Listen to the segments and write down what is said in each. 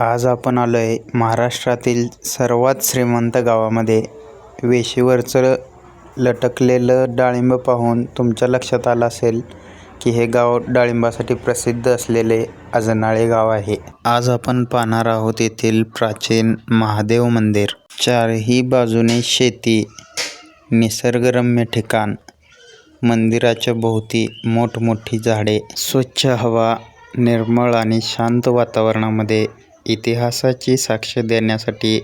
आज आपण आलो आहे महाराष्ट्रातील सर्वात श्रीमंत गावामध्ये. वेशीवरचं लटकलेलं डाळिंब पाहून तुमच्या लक्षात आलं असेल की हे गाव डाळिंबासाठी प्रसिद्ध असलेले अजनाळे गाव आहे. आज आपण पाहणार आहोत येथील प्राचीन महादेव मंदिर. चारही बाजूने शेती निसर्गरम्य ठिकाण मंदिराच्या भोवती मोठमोठी झाडे स्वच्छ हवा निर्मळ आणि शांत वातावरणामध्ये इतिहासाची साक्ष देण्यासाठी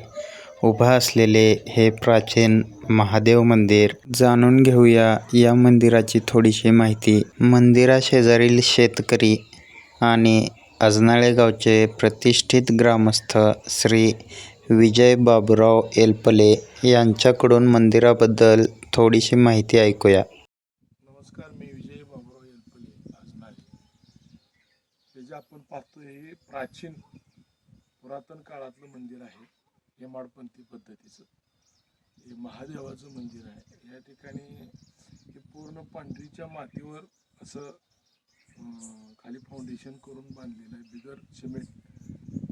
उभा असलेले हे प्राचीन महादेव मंदिर. जाणून घेऊया या मंदिराची थोडीशी माहिती. मंदिराशेजारील शेतकरी आणि अजनाळे गावचे प्रतिष्ठित ग्रामस्थ श्री विजय बाबुराव एलपले यांच्याकडून मंदिराबद्दल थोडीशी माहिती ऐकूया. नमस्कार मी विजय बाबुराव एलपले अजनाळे. हे जे आपण पाहतो हे प्राचीन पुरातन काळातलं मंदिर आहे हेमाडपंथी पद्धतीचं. हे महादेवाचं मंदिर आहे. या ठिकाणी हे पूर्ण पांढरीच्या मातीवर असं खाली फाउंडेशन करून बांधलेलं आहे. बिगर सिमेंट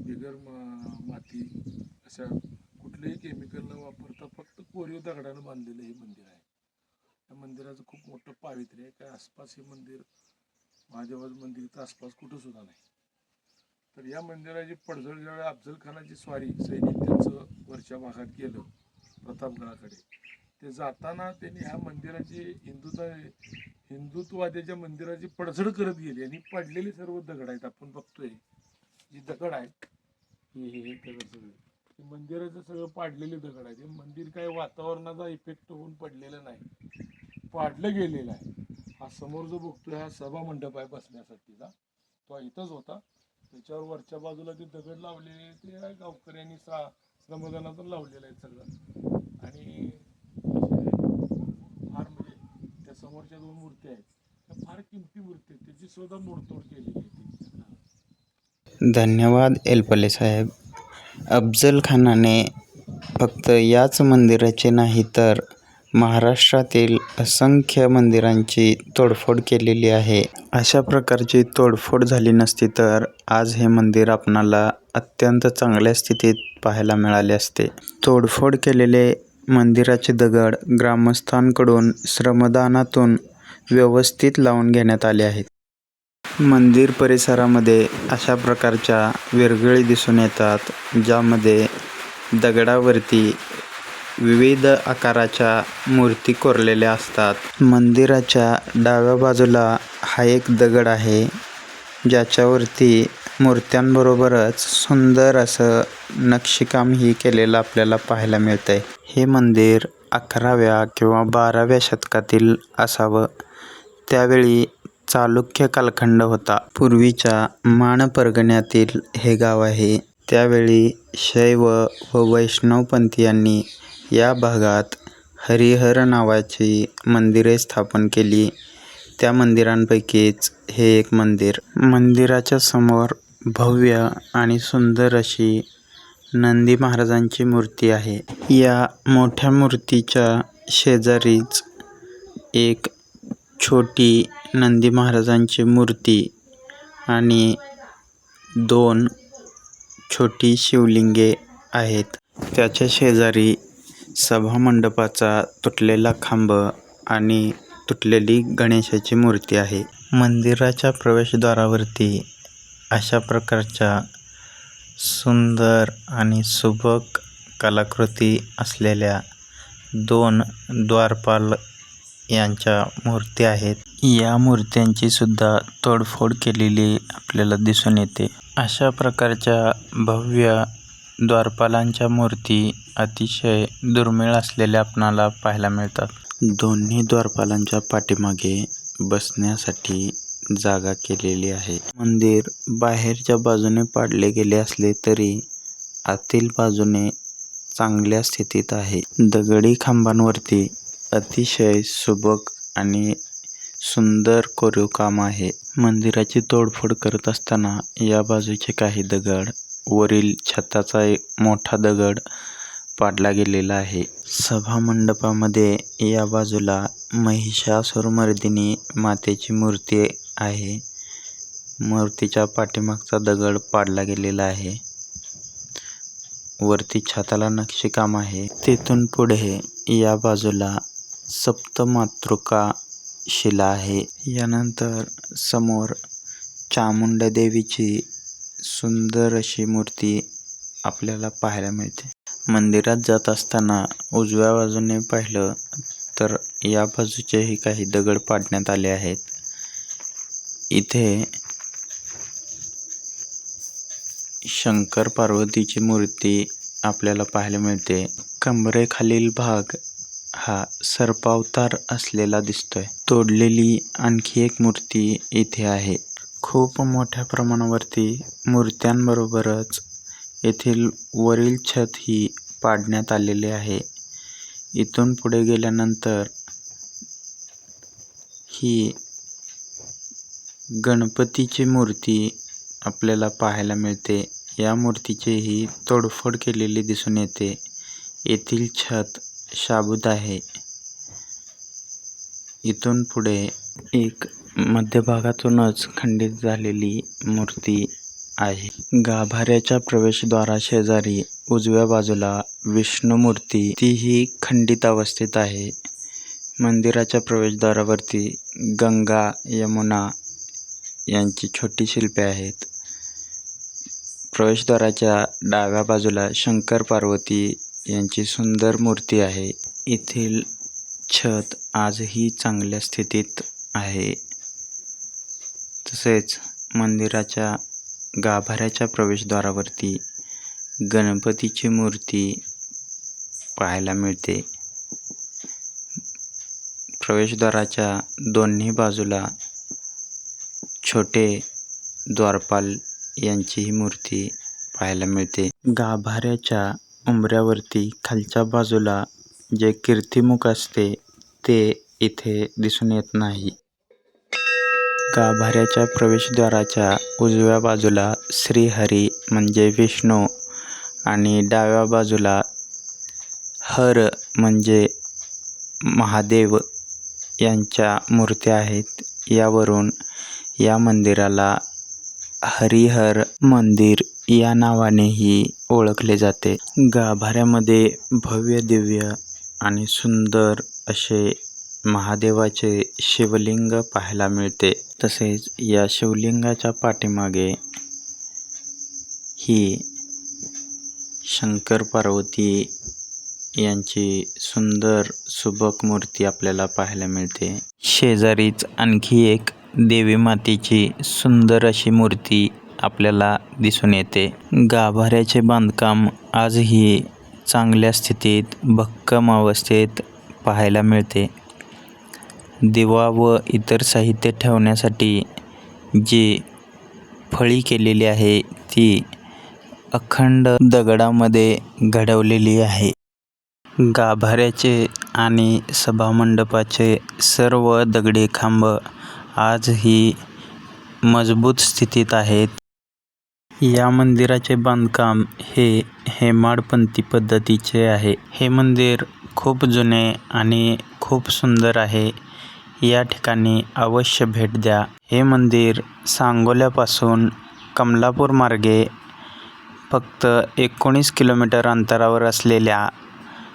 बिगर मा- माती अशा कुठलेही केमिकल न वापरता फक्त कोरीव दगडानं बांधलेलं हे मंदिर आहे. या मंदिराचं खूप मोठं पावित्र्य आहे. काय आसपास हे मंदिर महादेवाचं मंदिराचं आसपास कुठं सुद्धा नाही. तर या मंदिराची पडझड ज्यावेळी अफजल खानाची स्वारी सैनिक त्यांचं वरच्या भागात गेलं प्रतापगडाकडे. ते जाताना त्यांनी ह्या मंदिराची हिंदुत्व हिंदुत्ववाद्याच्या मंदिराची पडझड करत गेली आणि पडलेले सर्व दगड आहेत. आपण बघतोय जी दगड आहेत हे हे हे दगड सगळे. मंदिराचं सगळं पाडलेले दगड आहे हे मंदिर काय वातावरणाचा इफेक्ट होऊन पडलेलं नाही. पाडलं गेलेलं आहे. हा समोर जो बघतोय हा सभा मंडप आहे बसण्यासाठीचा. तो इथंच होता. त्याच्यावर वरच्या बाजूला ते दगड लावलेले ते गावकऱ्यांनी सा श्रमदानातून लावलेलं आहे सगळं. आणि फार म्हणजे त्या समोरच्या दोन मूर्ती आहेत. त्या फार किमती मूर्ती आहेत. त्याची सुद्धा मोडतोड केलेली आहे धन्यवाद एलपले साहेब. अफजल खानाने फक्त याच मंदिराचे नाही तर महाराष्ट्रातील असंख्य मंदिरांची तोडफोड केलेली आहे. अशा प्रकारची तोडफोड झाली नसती तर आज हे मंदिर आपणाला अत्यंत चांगल्या स्थितीत पाहायला मिळाले असते. तोडफोड केलेले मंदिराचे दगड ग्रामस्थांकडून श्रमदानातून व्यवस्थित लावून घेण्यात आले आहेत. मंदिर परिसरामध्ये अशा प्रकारच्या विरगळी दिसून येतात ज्यामध्ये दगडावरती विविध आकाराच्या मूर्ती कोरलेल्या असतात. मंदिराच्या डाव्या बाजूला हा एक दगड आहे ज्याच्यावरती मूर्त्यांबरोबरच सुंदर असं नक्षीकामही केलेलं आपल्याला पाहायला मिळतं आहे हे मंदिर अकराव्या किंवा बाराव्या शतकातील असावं. त्यावेळी चालुक्य कालखंड होता. पूर्वीच्या मान परगण्यातील हे गाव आहे. त्यावेळी शैव व वैष्णवपंथीयांनी या भागात हरिहर नावाची मंदिरे स्थापन केली. त्या मंदिरांपैकीच हे एक मंदिर. मंदिराच्या समोर भव्य आणि सुंदर अशी नंदी महाराजांची मूर्ती आहे. या मोठ्या मूर्तीच्या शेजारीच एक छोटी नंदी महाराजांची मूर्ती आणि दोन छोटी शिवलिंगे आहेत. त्याच्या शेजारी सभामंडपाचा तुटलेला खांब आणि तुटलेली गणेशाची मूर्ती आहे. मंदिराच्या प्रवेशद्वारावरती अशा प्रकारच्या सुंदर आणि सुबक कलाकृती असलेल्या दोन द्वारपाल यांच्या मूर्ती आहेत. या मूर्त्यांची सुद्धा तोडफोड केलेली आपल्याला दिसून येते. अशा प्रकारच्या भव्य द्वारपालांच्या मूर्ती अतिशय दुर्मिळ असलेल्या आपणाला पाहायला मिळतात. दोन्ही द्वारपालांच्या पाठीमागे बसण्यासाठी जागा केलेली आहे. मंदिर बाहेरच्या बाजूने पाडले गेले असले तरी आतील बाजूने चांगल्या स्थितीत आहे. दगडी खांबांवरती अतिशय सुबक आणि सुंदर कोरीव काम आहे. मंदिराची तोडफोड करत असताना या बाजूचे काही दगड वरील छताचा एक मोठा दगड पाडला गेलेला आहे. सभा मंडपामध्ये या बाजूला महिषासुरमर्दिनी मातेची मूर्ती आहे. मूर्तीच्या पाठीमागचा दगड पाडला गेलेला आहे. वरती छताला नक्षीकाम आहे. तेथून पुढे या बाजूला सप्तमातृका शिला आहे. यानंतर समोर चामुंडा देवीची सुंदर अशी मूर्ती आपल्याला पाहायला मिळते. मंदिरात जात असताना उजव्या बाजूने पाहिलं तर या बाजूचेही काही दगड पाडण्यात आले आहेत. इथे शंकर पार्वतीची मूर्ती आपल्याला पाहायला मिळते. कमरेखालील भाग हा सर्पावतार असलेला दिसतोय. तोडलेली आणखी एक मूर्ती इथे आहे. खूप मोठ्या प्रमाणावरती मूर्त्यांबरोबरच येथील वरील छत ही पाडण्यात आलेले आहे. इथून पुढे गेल्यानंतर ही गणपतीची मूर्ती आपल्याला पाहायला मिळते. या मूर्तीचीही तोडफोड केलेली दिसून येते. येथील छत शाबूत आहे. इथून पुढे एक मध्यभागातूनच खंडित झालेली मूर्ती आहे. गाभाऱ्याच्या प्रवेशद्वारा शेजारी उजव्या बाजूला विष्णू मूर्ती तीही खंडित अवस्थेत आहे. मंदिराच्या प्रवेशद्वारावरती गंगा यमुना यांची छोटी शिल्पे आहेत. प्रवेशद्वाराच्या डाव्या बाजूला शंकर पार्वती यांची सुंदर मूर्ती आहे. येथील छत आजही चांगल्या स्थितीत आहे. तसेच मंदिराच्या गाभाऱ्याच्या प्रवेशद्वारावरती गणपतीची मूर्ती पाहायला मिळते. प्रवेशद्वाराच्या दोन्ही बाजूला छोटे द्वारपाल यांचीही मूर्ती पाहायला मिळते. गाभाऱ्याच्या उंबऱ्यावरती खालच्या बाजूला जे कीर्तिमुख असते ते इथे दिसून येत नाही. गाभाऱ्याच्या प्रवेशद्वाराच्या उजव्या बाजूला श्रीहरी म्हणजे विष्णू आणि डाव्या बाजूला हर म्हणजे महादेव यांच्या मूर्त्या आहेत. यावरून या मंदिराला हरिहर मंदिर या नावानेही ओळखले जाते. गाभाऱ्यामध्ये भव्य दिव्य आणि सुंदर असे महादेवाचे शिवलिंग पाहायला मिळते. तसेच या शिवलिंगाच्या पाठीमागे ही शंकर पार्वती यांची सुंदर सुबक मूर्ती आपल्याला पाहायला मिळते. शेजारीच आणखी एक देवी मातेची सुंदर अशी मूर्ती आपल्याला दिसून येते. गाभाऱ्याचे बांधकाम आजही चांगल्या स्थितीत भक्कम अवस्थेत पाहायला मिळते. दिवा व इतर साहित्य ठेवण्यासाठी जी फळी केलेली आहे ती अखंड दगडामध्ये घडवलेली आहे. गाभाऱ्याचे आणि सभामंडपाचे सर्व दगडी खांब आजही मजबूत स्थितीत आहेत. या मंदिराचे बांधकाम हे हेमाडपंथी पद्धतीचे आहे. हे मंदिर खूप जुने आणि खूप सुंदर आहे. या ठिकाणी अवश्य भेट द्या. हे मंदिर सांगोल्यापासून कमलापूर मार्गे फक्त एकोणीस किलोमीटर अंतरावर असलेल्या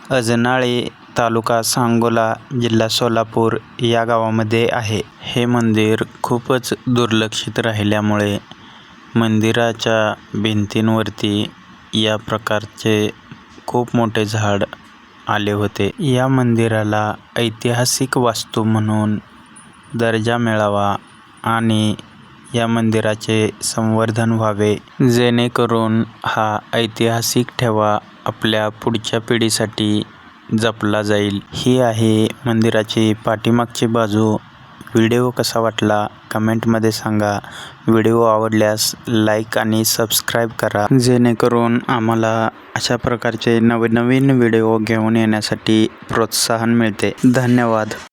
अजनाळे तालुका सांगोला जिल्हा सोलापूर या गावामध्ये आहे. हे मंदिर खूपच दुर्लक्षित राहिल्यामुळे मंदिराच्या भिंतींवरती या प्रकारचे खूप मोठे झाड आले होते. या मंदिराला ऐतिहासिक वास्तू म्हणून दर्जा मिळावा आणि या मंदिराचे संवर्धन व्हावे. जेणेकरून हा ऐतिहासिक ठेवा आपल्या पुढच्या पिढीसाठी जपला जाईल. ही आहे मंदिराची पाठीमागची बाजू. व्हिडिओ कसा वाटला कमेंटमध्ये सांगा. व्हिडिओ आवडल्यास लाईक आणि सबस्क्राईब करा. जेणेकरून आम्हाला अशा प्रकारचे नवनवीन व्हिडिओ घेऊन येण्यासाठी प्रोत्साहन मिळते. धन्यवाद.